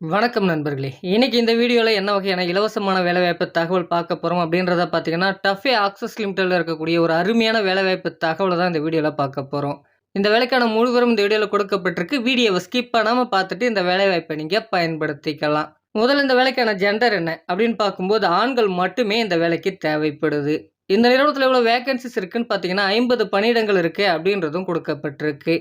வணக்கம் நண்பர்களே. இன்றைக்கி இந்த வீடியோவில் என்ன வகையான இலவசமான வேலைவாய்ப்பு தகவல் பார்க்க போகிறோம் அப்படின்றத பார்த்தீங்கன்னா டஃபே ஆக்சஸ் லிமிட்டடில் இருக்கக்கூடிய ஒரு அருமையான வேலைவாய்ப்பு தகவலை தான் இந்த வீடியோவில் பார்க்க போகிறோம் இந்த வேலைக்கான முழுவரும் இந்த வீடியோவில் கொடுக்கப்பட்டிருக்கு. வீடியோவை ஸ்கிப் பண்ணாமல் பார்த்துட்டு இந்த வேலைவாய்ப்பை நீங்கள் பயன்படுத்திக்கலாம். முதல்ல இந்த வேலைக்கான ஜெண்டர் என்ன அப்படின்னு பார்க்கும்போது ஆண்கள் மட்டுமே இந்த வேலைக்கு தேவைப்படுது. இந்த நிறுவனத்தில் எவ்வளோ வேகன்சிஸ் இருக்குதுன்னு பார்த்தீங்கன்னா ஐம்பது பணியிடங்கள் இருக்குது அப்படின்றதும் கொடுக்கப்பட்டிருக்கு.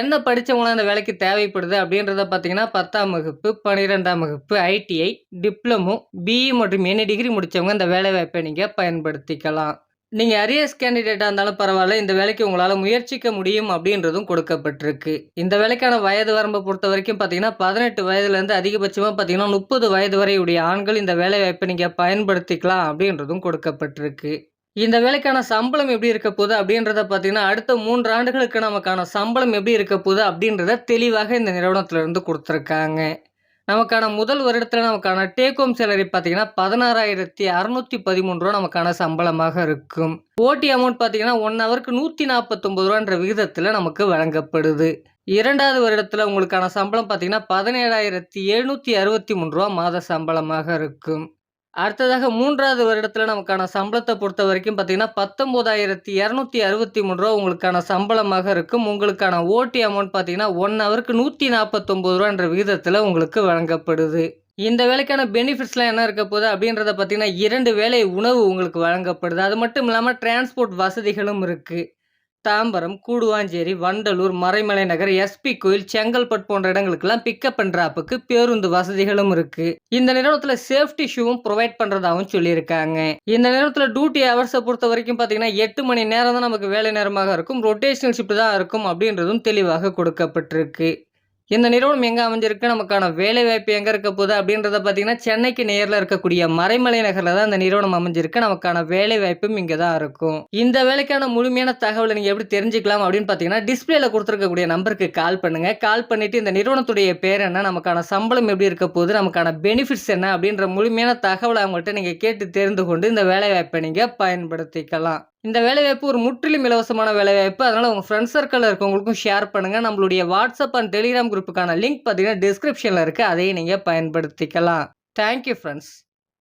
என்ன படித்தவங்களும் அந்த வேலைக்கு தேவைப்படுது அப்படின்றத பார்த்தீங்கன்னா பத்தாம் வகுப்பு பன்னிரெண்டாம் வகுப்பு ஐடிஐ டிப்ளமோ பிஇ மற்றும் எனி டிகிரி முடித்தவங்க இந்த வேலைவாய்ப்பை நீங்கள் பயன்படுத்திக்கலாம். நீங்கள் அரியர்ஸ் கேண்டிடேட்டாக இருந்தாலும் பரவாயில்ல இந்த வேலைக்கு உங்களால் முயற்சிக்க முடியும் அப்படின்றதும் கொடுக்கப்பட்டிருக்கு. இந்த வேலைக்கான வயது வரம்பை பொறுத்த வரைக்கும் பார்த்தீங்கன்னா பதினெட்டு வயதுலேருந்து அதிகபட்சமாக பார்த்தீங்கன்னா முப்பது வயது வரையுடைய ஆண்கள் இந்த வேலைவாய்ப்பை நீங்கள் பயன்படுத்திக்கலாம் அப்படின்றதும் கொடுக்கப்பட்டிருக்கு. இந்த வேலைக்கான சம்பளம் எப்படி இருக்க போகுது அப்படின்றத பார்த்தீங்கன்னா அடுத்த மூன்று ஆண்டுகளுக்கு நமக்கான சம்பளம் எப்படி இருக்க போகுது அப்படின்றத தெளிவாக இந்த நிறுவனத்திலிருந்து கொடுத்துருக்காங்க. நமக்கான முதல் வருடத்தில் நமக்கான டேக் ஹோம் சேலரி பார்த்தீங்கன்னா பதினாறாயிரத்தி அறநூற்றி பதிமூணு ரூபா நமக்கான சம்பளமாக இருக்கும். ஓட்டி அமௌண்ட் பார்த்தீங்கன்னா ஒன் ஹவருக்கு நூற்றி நாற்பத்தொம்பது ரூபான்ற விகிதத்தில் நமக்கு வழங்கப்படுது. இரண்டாவது வருடத்தில் உங்களுக்கான சம்பளம் பார்த்தீங்கன்னா பதினேழாயிரத்தி எழுநூற்றி அறுபத்தி மூணு ரூபா மாத சம்பளமாக இருக்கும். அடுத்ததாக மூன்றாவது வருடத்தில் நமக்கான சம்பளத்தை பொறுத்த வரைக்கும் பார்த்தீங்கன்னா பத்தொம்போதாயிரத்தி இரநூத்தி அறுபத்தி மூணு ரூபா உங்களுக்கான சம்பளமாக இருக்கும். உங்களுக்கான ஓட்டி அமௌண்ட் பார்த்தீங்கன்னா ஒன் ஹவருக்கு நூற்றி நாற்பத்தொம்பது ரூபான்ற விகிதத்தில் உங்களுக்கு வழங்கப்படுது. இந்த வேலைக்கான பெனிஃபிட்ஸ்லாம் என்ன இருக்க போகுது அப்படின்றத பார்த்தீங்கன்னா இரண்டு வேலை உணவு உங்களுக்கு வழங்கப்படுது. அது மட்டும் இல்லாமல் டிரான்ஸ்போர்ட் வசதிகளும் இருக்குது தாம்பரம் கூடுவாஞ்சேரி வண்டலூர் மறைமலை நகர் எஸ்பி கோயில் செங்கல்பட் போன்ற இடங்களுக்கெல்லாம் பிக்கப் அண்ட் ட்ராப்புக்கு பேருந்து வசதிகளும் இருக்கு. இந்த நிறுவனத்துல சேஃப்டி ஷூவும் ப்ரொவைட் பண்றதாகவும் சொல்லியிருக்காங்க. இந்த நிறுவனத்துல டியூட்டி ஹவர்ஸை பொறுத்த வரைக்கும் பாத்தீங்கன்னா எட்டு மணி நேரம் தான் நமக்கு வேலை நேரமாக இருக்கும். ரொட்டேஷனல் ஷிஃப்ட் தான் இருக்கும் அப்படின்றதும் தெளிவாக கொடுக்கப்பட்டிருக்கு. இந்த நிறுவனம் எங்கே அமைஞ்சிருக்கு? நமக்கான வேலை வாய்ப்பு எங்கே இருக்க போகுது? அப்படின்றத பார்த்தீங்கன்னா சென்னைக்கு நேரில் இருக்கக்கூடிய மறைமலை நகரில் தான் இந்த நிறுவனம் அமைஞ்சிருக்கு. நமக்கான வேலை வாய்ப்பும் இங்கே தான் இருக்கும். இந்த வேலைக்கான முழுமையான தகவலை நீங்கள் எப்படி தெரிஞ்சுக்கலாம் அப்படின்னு பார்த்தீங்கன்னா டிஸ்பிளேல கொடுத்துருக்கக்கூடிய நம்பருக்கு கால் பண்ணுங்கள் கால் பண்ணிவிட்டு இந்த நிறுவனத்துடைய பேர் என்ன நமக்கான சம்பளம் எப்படி இருக்க போகுது நமக்கான பெனிஃபிட்ஸ் என்ன அப்படின்ற முழுமையான தகவலை அவங்கள்ட்ட நீங்கள் கேட்டு தெரிந்து கொண்டு இந்த வேலை வாய்ப்பை நீங்கள் பயன்படுத்திக்கலாம். இந்த வேலைவாய்ப்பு ஒரு முற்றிலும் இலவசமான வேலைவாய்ப்பு. அதனால் உங்கள் ஃப்ரெண்ட்ஸ் சர்க்கிளில் இருக்கவங்களுக்கும் ஷேர் பண்ணுங்கள் நம்மளுடைய வாட்ஸ்அப் அண்ட் டெலிகிராம் குரூப்புக்கான லிங்க் பார்த்தீங்கன்னா டிஸ்கிரிப்ஷனில் இருக்குது அதையும் நீங்கள் பயன்படுத்திக்கலாம். Thank you friends